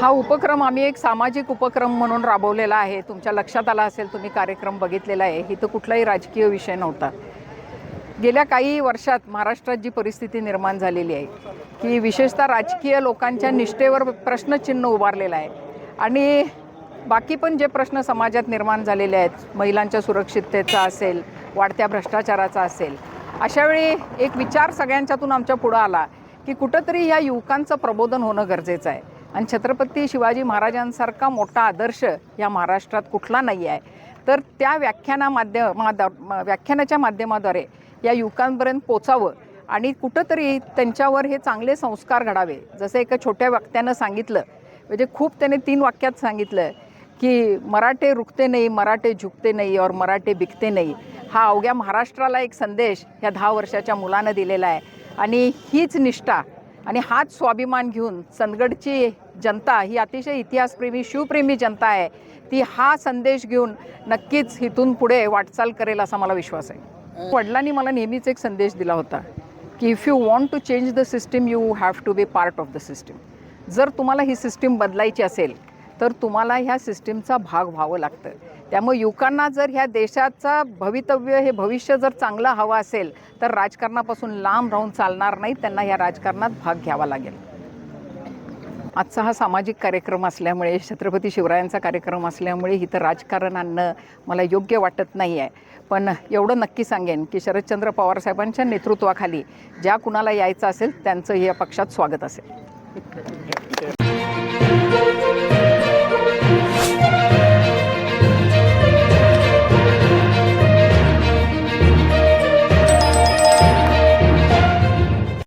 हा उपक्रम आम्ही एक सामाजिक उपक्रम म्हणून राबवलेला आहे. तुमच्या लक्षात आला असेल तुम्ही कार्यक्रम बघितलेला आहे. इथं कुठलाही राजकीय विषय नव्हता. गेल्या काही वर्षात महाराष्ट्रात जी परिस्थिती निर्माण झालेली आहे की विशेषतः राजकीय लोकांच्या निष्ठेवर प्रश्नचिन्ह उभारलेलं आहे. आणि बाकी पण जे प्रश्न समाजात निर्माण झालेले आहेत महिलांच्या सुरक्षिततेचा असेल वाढत्या भ्रष्टाचाराचा असेल अशावेळी एक विचार सगळ्यांच्यातून आमच्या पुढं आला की कुठंतरी ह्या युवकांचं प्रबोधन होणं गरजेचं आहे. आणि छत्रपती शिवाजी महाराजांसारखा मोठा आदर्श या महाराष्ट्रात कुठला नाही आहे. तर त्या व्याख्याना माध्यमादा व्याख्यानाच्या माध्यमाद्वारे या युवकांपर्यंत पोचावं आणि कुठंतरी त्यांच्यावर हे चांगले संस्कार घडावे. जसं एका छोट्या वक्त्यानं सांगितलं म्हणजे खूप त्याने तीन वाक्यात सांगितलं की मराठे रुकते नाही मराठे झुकते नाही और मराठे बिकते नाही. हा अवघ्या महाराष्ट्राला एक संदेश ह्या दहा वर्षाच्या मुलानं दिलेला आहे. आणि हीच निष्ठा आणि हाच स्वाभिमान घेऊन चंदगडची जनता ही अतिशय इतिहासप्रेमी शिवप्रेमी जनता आहे. ती हा संदेश घेऊन नक्कीच इथून पुढे वाटचाल करेल असा मला विश्वास आहे. वडिलांनी मला नेहमीच एक संदेश दिला होता की if you want to change the system you have to be part of the system जर तुम्हाला ही सिस्टीम बदलायची असेल तर तुम्हाला ह्या सिस्टीमचा भाग व्हावं लागतं. त्यामुळे युवकांना जर ह्या देशाचा भवितव्य हे भविष्य जर चांगलं हवं असेल तर राजकारणापासून लांब राहून चालणार नाही त्यांना ह्या राजकारणात भाग घ्यावा लागेल. आजचा हा सामाजिक कार्यक्रम असल्यामुळे छत्रपती शिवरायांचा कार्यक्रम असल्यामुळे इथं राजकारण आणणं मला योग्य वाटत नाही आहे पण एवढं नक्की सांगेन की शरदचंद्र पवार साहेबांच्या नेतृत्वाखाली ज्या कुणाला यायचं असेल त्यांचं या पक्षात स्वागत असेल.